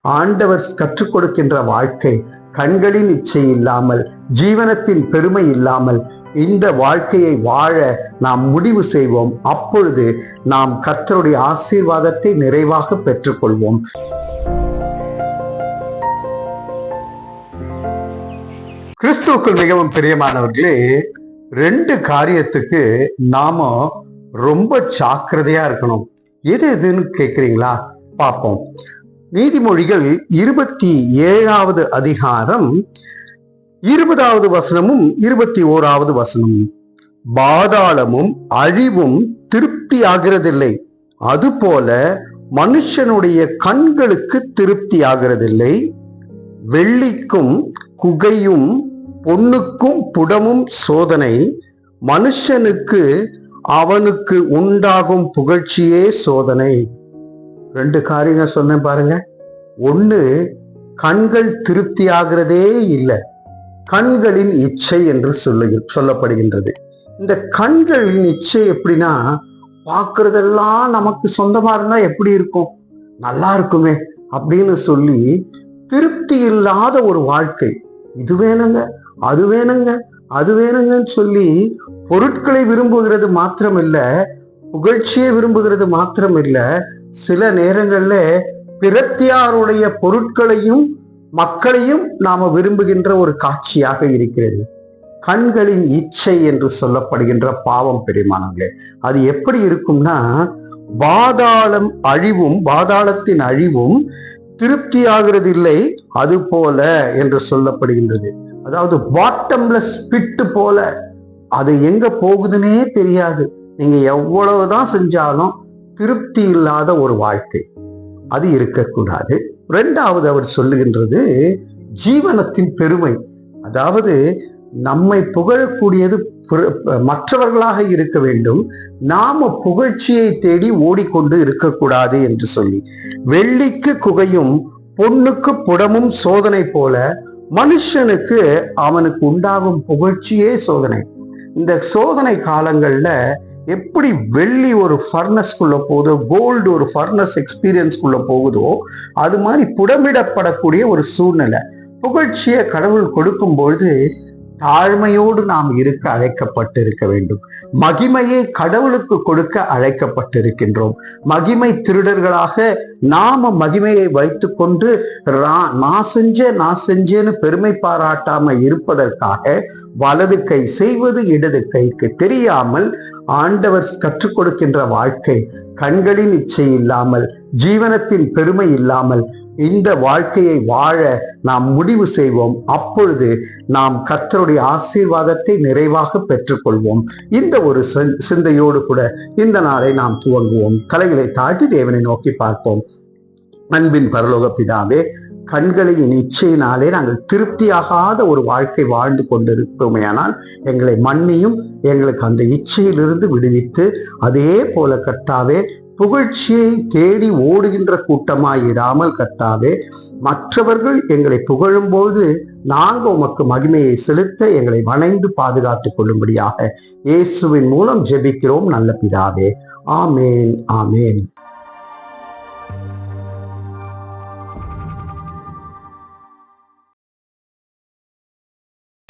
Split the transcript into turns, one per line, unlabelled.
ஆண்டவர் கற்றுக் கொடுக்கின்ற வாழ்க்கை கண்களின் இச்சை இல்லாமல் ஜீவனத்தின் பெருமை இல்லாமல் இந்த வாழ்க்கையை வாழ நாம் முடிவு செய்வோம். அப்பொழுது நாம் கர்த்தருடைய ஆசீர்வாதத்தை நிறைவாக பெற்றுக்கொள்வோம். கிறிஸ்துவுக்குள் மிகவும் பிரியமானவர்களே ரெண்டு காரியத்துக்கு நாம ரொம்ப ஜாக்கிரதையா இருக்கணும். எது எதுன்னு கேக்குறீங்களா? பார்ப்போம். நீதிமொழிகள் இருபத்தி ஏழாவது அதிகாரம் இருபதாவது வசனமும் இருபத்தி ஓராவது வசனமும். பாதாளமும் அழிவும் திருப்தி ஆகிறதில்லை அதுபோல மனுஷனுடைய கண்களுக்கு திருப்தி ஆகிறதில்லை வெள்ளிக்கும் குகையும் பொன்னுக்கும் புடமும் சோதனை. மனுஷனுக்கு அவனுக்கு உண்டாகும் புகழ்ச்சியே சோதனை. ரெண்டு காரியங்கள் சொன்னேன் பாருங்க. ஒண்ணு கண்கள் திருப்தி ஆகிறதே இல்லை. கண்களின் இச்சை என்று சொல்லு சொல்லப்படுகின்றது. இந்த கண்களின் இச்சை எப்படின்னா பார்க்கறதெல்லாம் நமக்கு சொந்தமா இருந்தா எப்படி இருக்கும்? நல்லா இருக்குமே அப்படின்னு சொல்லி திருப்தி இல்லாத ஒரு வாழ்க்கை. இது வேணுங்க அது வேணுங்க அது வேணுங்கன்னு சொல்லி பொருட்களை விரும்புகிறது மாத்திரமில்ல புகழ்ச்சியை விரும்புகிறது மாத்திரமில்ல சில நேரங்களில் பிரத்தியாருடைய பொருட்களையும் மக்களையும் நாம விரும்புகின்ற ஒரு காட்சியாக இருக்கிறது. கண்களின் இச்சை என்று சொல்லப்படுகின்ற பாவம் பெருமானங்களே அது எப்படி இருக்கும்னா பாதாளம் அழிவும் பாதாளத்தின் அழிவும் திருப்தியாகிறதில்லை அது போல என்று சொல்லப்படுகின்றது. அதாவது பாட்டம்லெஸ் பிட்டு போல. அது எங்க போகுதுன்னே தெரியாது. நீங்க எவ்வளவுதான் செஞ்சாலும் திருப்தி இல்லாத ஒரு வாழ்க்கை. அது இருக்கக்கூடாது. ரெண்டாவது அவர் சொல்லுகின்றது ஜீவனத்தின் பெருமை. அதாவது நம்மை புகழக்கூடியது மற்றவர்களாக இருக்க வேண்டும். நாம புகழ்ச்சியை தேடி ஓடிக்கொண்டு இருக்கக்கூடாது என்று சொல்லி வெள்ளிக்கு குகையும் பொண்ணுக்கு புடமும் சோதனை போல மனுஷனுக்கு அவனுக்கு உண்டாகும் புகழ்ச்சியே சோதனை. இந்த சோதனை காலங்கள்ல எப்படி வெள்ளி ஒரு ஃபர்னஸ்க்குள்ளே போகுதோ கோல்டு ஒரு ஃபர்னஸ் எக்ஸ்பீரியன்ஸ்குள்ள போகுதோ அது மாதிரி புடமிடப்படக்கூடிய ஒரு சூழ்நிலை. புகழ்ச்சியை கடவுள் கொடுக்கும் பொழுது தாழ்மையோடு நாம் இருக்க அழைக்கப்பட்டிருக்க வேண்டும். மகிமையை கடவுளுக்கு கொடுக்க அழைக்கப்பட்டிருக்கின்றோம். மகிமை திருடர்களாக நாம மகிமையை வைத்துக்கொண்டு நான் செஞ்ச நான் செஞ்சேன்னு பெருமை பாராட்டாம இருப்பதற்காக வலது கை செய்வது இடது கைக்கு தெரியாமல் ஆண்டவர் கற்றுக் கொடுக்கின்ற வாழ்க்கை கண்களின் இச்சை இல்லாமல் ஜீவனத்தின் பெருமை இல்லாமல் இந்த வாழ்க்கையை வாழ நாம் முடிவு செய்வோம். அப்பொழுது நாம் கர்த்தருடைய ஆசீர்வாதத்தை நிறைவாக பெற்றுக்கொள்வோம். இந்த ஒரு சிந்தையோடு கூட இந்த நாளை நாம் துவங்குவோம். தலைகளை தாழ்த்தி தேவனை நோக்கி பார்ப்போம். அன்பின் பரலோக பிதாவே கண்களின் இச்சையினாலே நாங்கள் திருப்தியாகாத ஒரு வாழ்க்கை வாழ்ந்து கொண்டிருப்போமேயானால் எங்களை மன்னியும் எங்களுக்கு அந்த இச்சையிலிருந்து விடுவித்து அதே போல கர்த்தாவே புகழ்ச்சியை தேடி ஓடுகின்ற கூட்டமாய் இராமல் கர்த்தாவே மற்றவர்கள் எங்களை புகழும்போது நாங்கள் உமக்கு மகிமையை செலுத்த எங்களை வணைந்து பாதுகாத்துக் கொள்ளும்படியாக இயேசுவின் மூலம் ஜெபிக்கிறோம் நல்ல பிதாவே. ஆமேன் ஆமேன்.